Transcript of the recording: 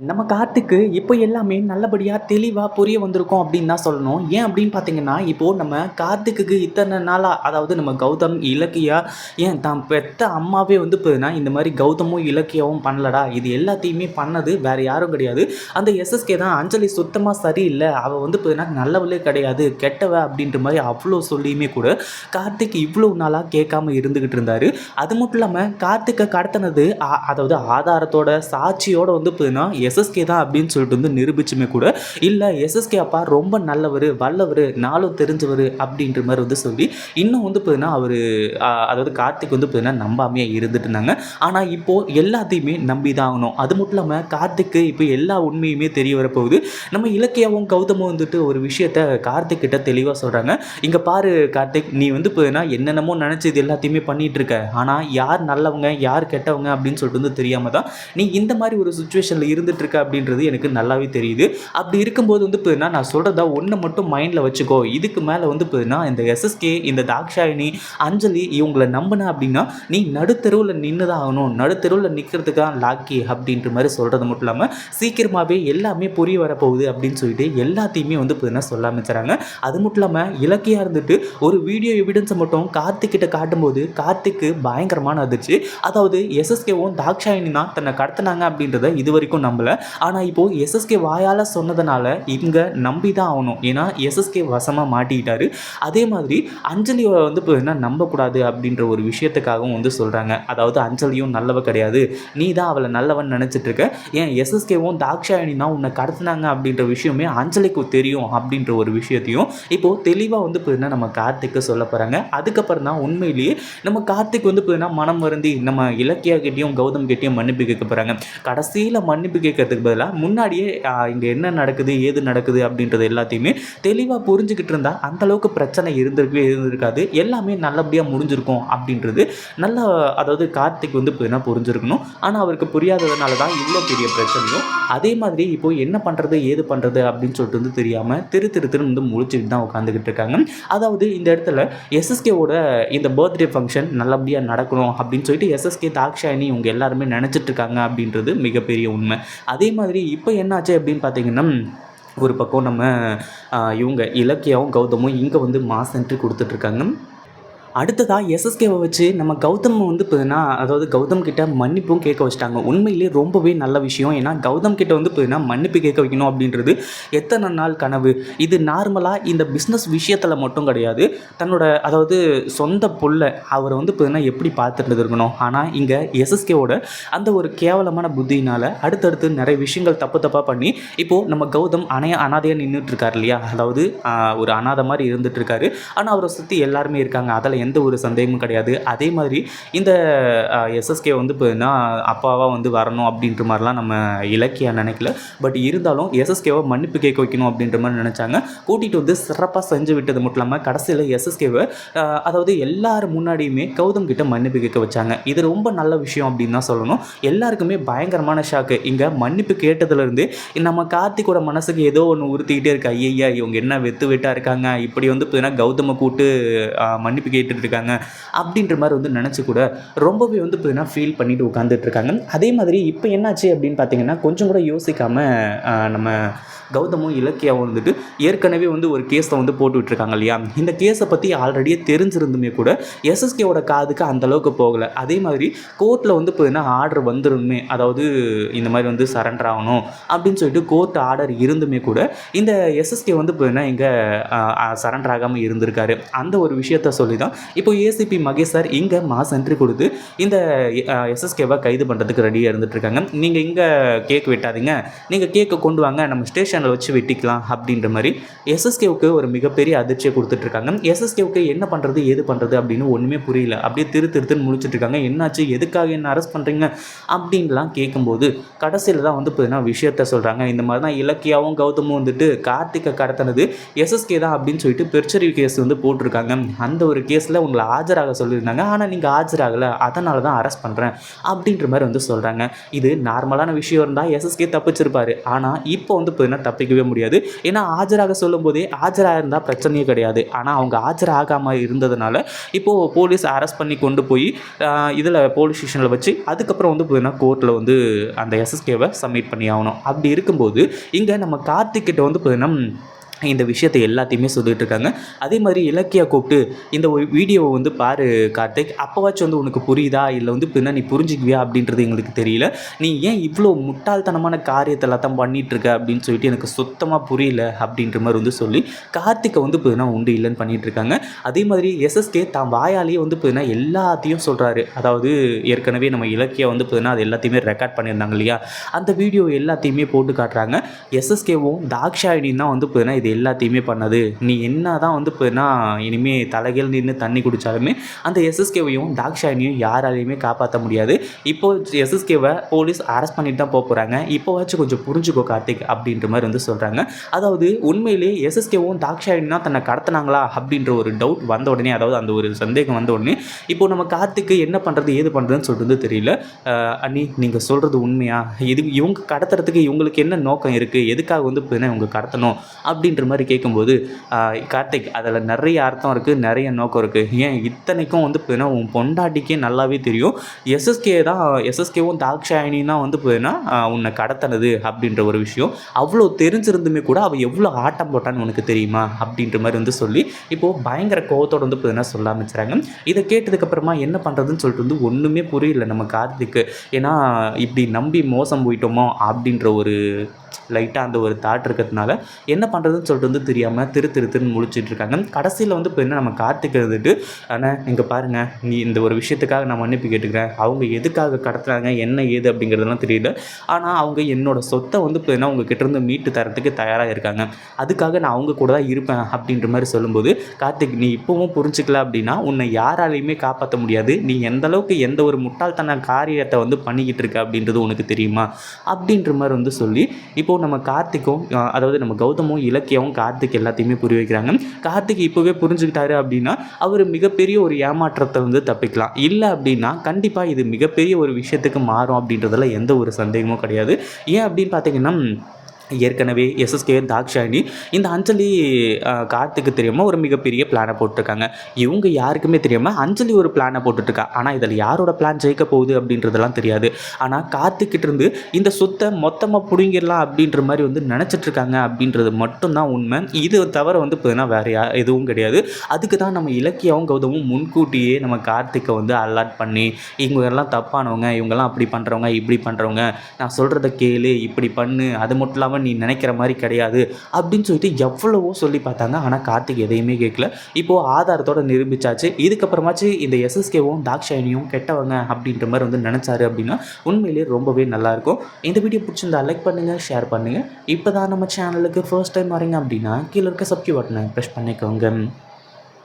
நம்ம கார்த்திக்கு இப்போ எல்லாமே நல்லபடியாக தெளிவாக புரிய வந்திருக்கோம் அப்படின்னு தான் சொல்லணும். ஏன் அப்படின்னு பார்த்தீங்கன்னா இப்போது நம்ம காத்துக்கு இத்தனை நாளாக அதாவது நம்ம கௌதம் இலக்கியா ஏன் தான் பெத்த அம்மாவே வந்து போதுன்னா இந்த மாதிரி கௌதமும் இலக்கியாவும் பண்ணலடா. இது எல்லாத்தையுமே பண்ணது வேறு யாரும் கிடையாது. அந்த எஸ்எஸ்கே தான் அஞ்சலி சுத்தமாக சரியில்லை. அவள் வந்து போதுன்னா நல்லவளே கிடையாது. கெட்டவ அப்படின்ற மாதிரி அவ்வளோ சொல்லியுமே கூட கார்த்திக் இவ்வளோ நாளாக கேட்காம இருந்துக்கிட்டு இருந்தார். அது மட்டும் இல்லாமல் கார்த்திக்கை கடத்தினது ஆ- அதாவது ஆதாரத்தோட சாட்சியோடு வந்து போதுன்னா எஸ்எஸ்கே தான் அப்படின்னு சொல்லிட்டு வந்து நிரூபிச்சுமே கூட இல்லை எஸ்எஸ்கே அப்பா ரொம்ப நல்லவர் வல்லவர் நாளும் தெரிஞ்சவர் அப்படின்ற மாதிரி வந்து சொல்லி இன்னும் வந்து பார்த்தீங்கன்னா அவர் அதாவது கார்த்திக் வந்து பார்த்தீங்கன்னா நம்பாமையே இருந்துட்டு இருந்தாங்க. ஆனால் இப்போது எல்லாத்தையுமே நம்பி தான் ஆகணும். அது மட்டும் இல்லாமல் கார்த்திக்கு இப்போ எல்லா உண்மையுமே தெரிய வரப்போகுது நம்ம இலக்கியாவும் கௌதமும் வந்துட்டு ஒரு விஷயத்த கார்த்திக் கிட்ட தெளிவாக சொல்கிறாங்க இங்கே பாரு கார்த்திக் நீ வந்து பார்த்தீங்கன்னா என்னென்னமோ நினச்சி இது எல்லாத்தையுமே பண்ணிகிட்டு இருக்க. ஆனால் யார் நல்லவங்க யார் கெட்டவங்க அப்படின்னு சொல்லிட்டு வந்து தெரியாமல் தான் நீ இந்த மாதிரி ஒரு சுச்சுவேஷனில் இருந்துட்டு இருக்க அப்படின்றது எனக்கு நல்லாவே தெரியுது. அப்படி இருக்கும்போது வந்து போதுன்னா நான் சொல்கிறதா ஒன்று மட்டும் மைண்டில் வச்சுக்கோ. இதுக்கு மேலே வந்து போதுன்னா இந்த எஸ்எஸ்கே இந்த தாக்ஷாயினி அஞ்சலி இவங்களை நம்பின அப்படின்னா நீ நடுத்தெருவில் நின்று தான் ஆகணும். நடுத்தெருவில் நிற்கிறதுக்கு தான் லாக்கி அப்படின்ற மாதிரி சொல்கிறது மட்டும் இல்லாமல் சீக்கிரமாகவே எல்லாமே புரிய வரப்போகுது அப்படின்னு சொல்லிட்டு எல்லாத்தையுமே வந்து போதுன்னா சொல்ல ஆரம்பிச்சுறாங்க அது மட்டும் இல்லாமல் இலக்கியாக இருந்துட்டு ஒரு வீடியோ எவிடன்ஸை மட்டும் கார்த்திக்கிட்ட காட்டும்போது கார்த்திக்கு பயங்கரமான அதிர்ச்சி. அதாவது எஸ்எஸ்கேவும் தாக்ஷாயினி தான் தன்னை கடத்தினாங்க அப்படின்றத இது வரைக்கும் நம்பல ஆனால் இப்போ எஸ்எஸ்கே வாயால் சொன்னதுனால இங்கே நம்பி தான் ஆகணும். ஏன்னா எஸ்எஸ்கே வசமாக மாட்டிக்கிட்டாரு. அதே மாதிரி அஞ்சலியை வந்து இப்போ என்ன நம்பக்கூடாது அப்படின்ற ஒரு விஷயத்துக்காகவும் வந்து சொல்கிறாங்க அதாவது அஞ்சலியும் நல்லவ கிடையாது. நீ தான் அவளை நல்லவன் நினச்சிட்டு இருக்க ஏன் எஸ்எஸ்கேவும் தாக்ஷாயணி தான் உன்னை கடத்தினாங்க அப்படின்ற விஷயமே அஞ்சலிக்கு தெரியும் அப்படின்ற ஒரு விஷயத்தையும் இப்போது தெளிவாக வந்து இப்போ என்ன நம்ம கார்த்திக்கு சொல்ல போகிறாங்க அதுக்கப்புறம் தான் உண்மையிலேயே நம்ம கார்த்திக் வந்து இப்போ என்ன மனம் வருந்தி நம்ம இலக்கியா கிட்டேயும் கௌதம் கிட்டேயும் மன்னிப்பு கேட்க போகிறாங்க கடைசியில் மன்னிப்பு கேட்க கேட்கறதுக்கு பதிலாக முன்னாடியே இங்கே என்ன நடக்குது ஏது நடக்குது அப்படின்றது எல்லாத்தையுமே தெளிவாக புரிஞ்சுக்கிட்டு இருந்தால் அந்த அளவுக்கு பிரச்சனை இருந்திருக்கவே இருந்திருக்காது. எல்லாமே நல்லபடியாக முடிஞ்சிருக்கும் அப்படின்றது நல்ல அதாவது கார்த்திக் வந்து இப்போ என்ன புரிஞ்சிருக்கணும். ஆனால் அவருக்கு புரியாததுனால தான் இவ்வளோ பெரிய பிரச்சனையும் அதே மாதிரி இப்போ என்ன பண்ணுறது ஏது பண்ணுறது அப்படின்னு சொல்லிட்டு வந்து தெரியாமல் திரு திரு திரு வந்து முழிச்சுட்டு தான் உட்காந்துக்கிட்டு இருக்காங்க. அதாவது இந்த இடத்துல எஸ்எஸ்கேவோட இந்த பர்த்டே ஃபங்க்ஷன் நல்லபடியாக நடக்கணும் அப்படின்னு சொல்லிட்டு எஸ்எஸ்கே தாக்ஷாயினி இவங்க எல்லாருமே நினச்சிட்டு இருக்காங்க அப்படின்றது மிகப்பெரிய உண்மை. அதே மாதிரி இப்போ என்னாச்சு அப்படின்னு பார்த்தீங்கன்னா ஒரு பக்கம் நம்ம இவங்க இலக்கியாவும் கௌதமும் இங்கே வந்து மாஸ் என்ட்ரி கொடுத்துட்ருக்காங்க அடுத்ததாக எஸ்எஸ்கேவை வச்சு நம்ம கௌதம் வந்து பார்த்தீங்கன்னா அதாவது கௌதம் கிட்ட மன்னிப்பும் கேட்க வச்சிட்டாங்க. உண்மையிலே ரொம்பவே நல்ல விஷயம். ஏன்னா கௌதம் கிட்ட வந்து பார்த்தீங்கன்னா மன்னிப்பு கேட்க வைக்கணும் அப்படின்றது எத்தனை நாள் கனவு? இது நார்மலாக இந்த பிஸ்னஸ் விஷயத்தில் மட்டும் கிடையாது. தன்னோட அதாவது சொந்த பொல்லை அவரை வந்து பார்த்தீங்கன்னா எப்படி பார்த்துட்டு இருக்கணும்? ஆனால் இங்கே எஸ்எஸ்கேவோட அந்த ஒரு கேவலமான புத்தியினால் அடுத்தடுத்து நிறைய விஷயங்கள் தப்பு தப்பாக பண்ணி இப்போது நம்ம கௌதம் அணைய அனாதையாக நின்றுட்டுருக்காரு இல்லையா? அதாவது ஒரு அனாதை மாதிரி இருந்துகிட்ருக்காரு ஆனால் அவரை சுற்றி எல்லாருமே இருக்காங்க. அதில் எந்த ஒரு சந்தேகமும் கிடையாது. அதே மாதிரி இந்த எஸ்எஸ்கே வந்து இப்போ அப்பாவாக வந்து வரணும் அப்படின்ற மாதிரிலாம் நம்ம இலக்கியா நினைக்கல. பட் இருந்தாலும் எஸ்எஸ்கேவை மன்னிப்பு கேட்க வைக்கணும் அப்படின்ற மாதிரி நினச்சாங்க. கூட்டிகிட்டு வந்து சிறப்பாக செஞ்சு விட்டது மட்டும் இல்லாமல் கடைசியில் எஸ்எஸ்கேவை அதாவது எல்லார் முன்னாடியுமே கௌதம் கிட்ட மன்னிப்பு கேட்க வச்சாங்க. இது ரொம்ப நல்ல விஷயம் அப்படின்னு தான் சொல்லணும். எல்லாருக்குமே பயங்கரமான ஷாக்கு இங்கே மன்னிப்பு கேட்டதுலேருந்து நம்ம கார்த்திகோட மனசுக்கு ஏதோ ஒன்று உறுத்திக்கிட்டே இருக்கு. ஐயா இவங்க என்ன வெத்து வெட்டாக இருக்காங்க. இப்படி வந்து பார்த்தீங்கன்னா கௌதமை கூட்டு மன்னிப்பு கேட்டு இருக்காங்க அப்படின்ற மாதிரி வந்து நினச்சி கூட ரொம்பவே வந்து பார்த்தீங்கன்னா ஃபீல் பண்ணிட்டு உட்காந்துட்டு இருக்காங்க. அதே மாதிரி இப்போ என்னாச்சு அப்படின்னு பார்த்தீங்கன்னா கொஞ்சம் கூட யோசிக்காமல் நம்ம கௌதமும் இலக்கியாவும் வந்துட்டு ஏற்கனவே வந்து ஒரு கேஸை வந்து போட்டு விட்டுருக்காங்க இல்லையா? இந்த கேஸை பற்றி ஆல்ரெடியே தெரிஞ்சிருந்துமே கூட எஸ்எஸ்கேவோட காதுக்கு அந்த அளவுக்கு போகலை. அதே மாதிரி கோர்ட்டில் வந்து பார்த்தீங்கன்னா ஆர்டர் வந்துருமே அதாவது இந்த மாதிரி வந்து சரண்டர் ஆகணும் அப்படின்னு சொல்லிட்டு கோர்ட் ஆர்டர் இருந்துமே கூட இந்த எஸ்எஸ்கே வந்து பார்த்தீங்கன்னா இங்கே சரண்டர் ஆகாமல் இருந்திருக்காரு. அந்த ஒரு விஷயத்த சொல்லி தான் இப்போ ஏசிபி மகேஷ் சார் இங்கே மாஸ் என்ட்ரி கொடுத்து இந்த எஸ்எஸ்கேவை கைது பண்ணுறதுக்கு ரெடியாக இருந்துட்டு இருக்காங்க. நீங்கள் இங்கே கேக் வெட்டாதீங்க. நீங்கள் கேக்கை கொண்டு வாங்க. நம்ம ஸ்டேஷன் சேனல் வச்சு வெட்டிக்கலாம் அப்படின்ற மாதிரி எஸ்எஸ்கேவுக்கு ஒரு மிகப்பெரிய அதிர்ச்சியை கொடுத்துட்ருக்காங்க. எஸ்எஸ்கேவுக்கு என்ன பண்ணுறது ஏது பண்ணுறது அப்படின்னு ஒன்றுமே புரியல. அப்படியே திரு திருத்துன்னு முடிச்சுட்ருக்காங்க என்னாச்சு எதுக்காக என்ன அரெஸ்ட் பண்ணுறீங்க அப்படின்லாம் கேட்கும்போது கடைசியில் தான் வந்து பார்த்தீங்கன்னா விஷயத்த சொல்கிறாங்க இந்த மாதிரி தான் இலக்கியாவும் கௌதமும் வந்துட்டு கார்த்திகை கடத்தினது எஸ்எஸ்கே தான் அப்படின்னு சொல்லிட்டு பெர்ச்சரி கேஸ் வந்து போட்டிருக்காங்க. அந்த ஒரு கேஸில் உங்களை ஆஜராக சொல்லியிருந்தாங்க. ஆனால் நீங்கள் ஆஜராகலை அதனால தான் அரெஸ்ட் பண்ணுறேன் அப்படின்ற மாதிரி வந்து சொல்கிறாங்க இது நார்மலான விஷயம் இருந்தால் எஸ்எஸ்கே தப்பிச்சிருப்பாரு. ஆனால் இப்போ வந்து பார்த்தீங்கன்னா தப்பிக்கவே முடியாது. ஏன்னா ஆஜராக சொல்லும்போதே ஆஜராக இருந்தால் பிரச்சனையே கிடையாது. ஆனால் அவங்க ஆஜராகாமல் இருந்ததுனால இப்போது போலீஸ் அரெஸ்ட் பண்ணி கொண்டு போய் இதில் போலீஸ் ஸ்டேஷனில் வச்சு அதுக்கப்புறம் வந்து பார்த்தீங்கன்னா கோர்ட்டில் வந்து அந்த எஸ்எஸ்கேவை சப்மிட் பண்ணி ஆகணும். அப்படி இருக்கும்போது இங்கே நம்ம கார்த்திக் கிட்ட வந்து பார்த்தீங்கன்னா இந்த விஷயத்தை எல்லாத்தையுமே சொல்லிட்டு இருக்காங்க அதே மாதிரி இலக்கியா கூப்பிட்டு இந்த ஒரு வீடியோவை வந்து பாரு கார்த்திக் அப்போவாச்சும் வந்து உனக்கு புரியுதா? இல்லை வந்து பின்னா நீ புரிஞ்சுக்குவியா? அப்படின்றது எங்களுக்கு தெரியல. நீ ஏன் இவ்வளோ முட்டாள்தனமான காரியத்தை எல்லாத்தான் பண்ணிட்டு இருக்க அப்படின்னு சொல்லிட்டு எனக்கு சுத்தமாக புரியல அப்படின்ற மாதிரி வந்து சொல்லி கார்த்திகை வந்து பின்னா உண்டு இல்லைன்னு பண்ணிட்டு இருக்காங்க அதே மாதிரி எஸ்எஸ்கே தான் வாயாலேயே வந்து பின்னா எல்லாத்தையும் சொல்கிறாரு அதாவது ஏற்கனவே நம்ம இலக்கியா வந்து பார்த்தீங்கன்னா அது எல்லாத்தையுமே ரெக்கார்ட் பண்ணியிருந்தாங்க இல்லையா? அந்த வீடியோ எல்லாத்தையுமே போட்டு காட்டுறாங்க. எஸ்எஸ்கேவும் தாக்ஷாயினியும் தான் வந்து பின்னா இது எல்லாத்தையுமே பண்ணது. நீ என்ன தான் வந்து பார்த்தீங்கன்னா இனிமேல் தலைகள் நின்று தண்ணி குடித்தாலுமே அந்த எஸ்எஸ்கேவையும் தாக்ஷாயினியும் யாராலையுமே காப்பாற்ற முடியாது. இப்போ எஸ்எஸ்கேவை போலீஸ் அரெஸ்ட் பண்ணிட்டு தான் போக போகிறாங்க இப்போவாச்சும் கொஞ்சம் புரிஞ்சுக்கோ கார்த்திக் அப்படின்ற மாதிரி வந்து சொல்கிறாங்க அதாவது உண்மையிலேயே எஸ்எஸ்கேவும் தாக்ஷாயினி தான் தன்னை கடத்தினாங்களா அப்படின்ற ஒரு டவுட் வந்த உடனே அதாவது அந்த ஒரு சந்தேகம் வந்த உடனே இப்போ நம்ம கார்த்திக்கு என்ன பண்ணுறது ஏது பண்ணுறதுன்னு சொல்கிறது தெரியல. அண்ணி நீங்கள் சொல்கிறது உண்மையா? இது இவங்க கடத்துறதுக்கு இவங்களுக்கு என்ன நோக்கம் இருக்குது எதுக்காக வந்து இப்போ இவங்க கடத்தணும்? அப்படின்ற மாதிரி கேட்கும்போது கார்த்திக் அதில் நிறைய அர்த்தம் இருக்குது நிறைய நோக்கம் இருக்குது ஏன் இத்தனைக்கும் வந்து பார்த்தீங்கன்னா உன் பொண்டாட்டிக்கே நல்லாவே தெரியும். எஸ்எஸ்கே தான் எஸ்எஸ்கேவும் தாக்ஷாயினி தான் வந்து பார்த்தீங்கன்னா உன்னை கடத்தினது அப்படின்ற ஒரு விஷயம். அவ்வளோ தெரிஞ்சிருந்துமே கூட அவள் எவ்வளோ ஆட்டம் போட்டான்னு உனக்கு தெரியுமா? அப்படின்ற மாதிரி வந்து சொல்லி இப்போது பயங்கர கோவத்தோடு வந்து பார்த்தீங்கன்னா சொல்ல ஆரம்பிச்சுறாங்க. இதை கேட்டதுக்கப்புறமா என்ன பண்ணுறதுன்னு சொல்லிட்டு வந்து ஒன்றுமே புரியல நம்ம கார்த்திக்கு. ஏன்னா இப்படி நம்பி மோசம் போயிட்டோமோ அப்படின்ற ஒரு லைட்டாக அந்த ஒரு தாட் இருக்கிறதுனால என்ன பண்ணுறதுன்னு சொல்லிட்டு வந்து தெரியாமல் திரு திரு திருன்னு முழிச்சிட்டு இருக்காங்க. கடைசியில் வந்து இப்போ என்ன நம்ம கார்த்திக் இருந்துட்டு ஆனால் இங்கே பாருங்கள் நீ இந்த ஒரு விஷயத்துக்காக நான் மன்னிப்பு கேட்டுக்கிறேன். அவங்க எதுக்காக கடத்துறாங்க என்ன ஏது அப்படிங்கிறதெல்லாம் தெரியல. ஆனால் அவங்க என்னோட சொத்தை வந்து இப்போ என்ன அவங்க கிட்டேருந்து மீட்டு தரத்துக்கு தயாராக இருக்காங்க. அதுக்காக நான் அவங்க கூட தான் இருப்பேன் அப்படின்ற மாதிரி சொல்லும்போது கார்த்திக் நீ இப்போவும் புரிஞ்சுக்கல அப்படின்னா உன்னை யாராலையுமே காப்பாற்ற முடியாது. நீ எந்த அளவுக்கு எந்த ஒரு முட்டாள்தன காரியத்தை வந்து பண்ணிக்கிட்டு இருக்க அப்படின்றது உனக்கு தெரியுமா? அப்படின்ற மாதிரி வந்து சொல்லி இப்போது நம்ம கார்த்திக்கும் அதாவது நம்ம கௌதமும் இலக்கியமும் கார்த்திக் எல்லாத்தையுமே புரிய வைக்கிறாங்க. கார்த்திக் இப்போவே புரிஞ்சுக்கிட்டாரு அப்படின்னா அவர் மிகப்பெரிய ஒரு ஏமாற்றத்தை வந்து தப்பிக்கலாம். இல்லை அப்படின்னா கண்டிப்பாக இது மிகப்பெரிய ஒரு விஷயத்துக்கு மாறும் அப்படின்றதுல எந்த ஒரு சந்தேகமும் கிடையாது. ஏன் அப்படின்னு பார்த்தீங்கன்னா ஏற்கனவே எஸ்எஸ்கே தாக்ஷாயினி இந்த அஞ்சலி கார்த்துக்கு கார்த்திக்கு தெரியாமல் ஒரு மிகப்பெரிய பிளானை போட்டிருக்காங்க. இவங்க யாருக்குமே தெரியாமல் அஞ்சலி ஒரு பிளானை போட்டுட்ருக்கா ஆனால் இதில் யாரோட பிளான் ஜெயிக்க போகுது அப்படின்றதெல்லாம் தெரியாது. ஆனால் கார்த்திக்கிட்ட இருந்து இந்த சொத்தை மொத்தமாக பிடுங்கிடலாம் அப்படின்ற மாதிரி வந்து நினச்சிட்ருக்காங்க அப்படின்றது மட்டும்தான் உண்மை. இது தவிர வந்து பார்த்தீங்கன்னா வேறு யா எதுவும் கிடையாது. அதுக்கு தான் நம்ம இலக்கியாவும் கௌதமும் முன்கூட்டியே நம்ம கார்த்திக்கை வந்து அலர்ட் பண்ணி இவங்க எல்லாம் தப்பானவங்க இவங்கெல்லாம் அப்படி பண்ணுறவங்க இப்படி பண்ணுறவங்க நான் சொல்கிறத கேளு இப்படி பண்ணு அது மட்டும் இல்லாமல் நீ நினைக்கிற மாதிரி கிடையாது அப்படின்னு சொல்லிட்டு எவ்வளவோ சொல்லி பார்த்தாங்க. ஆனால் கார்த்திக் எதையுமே கேட்கல. இப்போது ஆதாரத்தோட நிரூபிச்சாச்சு. இதுக்கப்புறமாச்சு இந்த எஸ்எஸ்கேவும் தாக்ஷாயினியும் கெட்டவங்க அப்படின்ற மாதிரி வந்து நினச்சாரு அப்படின்னா உண்மையிலேயே ரொம்பவே நல்லாயிருக்கும் இந்த வீடியோ பிடிச்சிருந்தா லைக் பண்ணுங்கள் ஷேர் பண்ணுங்கள் இப்போ தான் நம்ம சேனலுக்கு ஃபர்ஸ்ட் டைம் வரீங்க அப்படின்னா கீழே இருக்க சப்ஸ்கிரைப் பட்டனை ப்ரெஸ் பண்ணிக்கோங்க.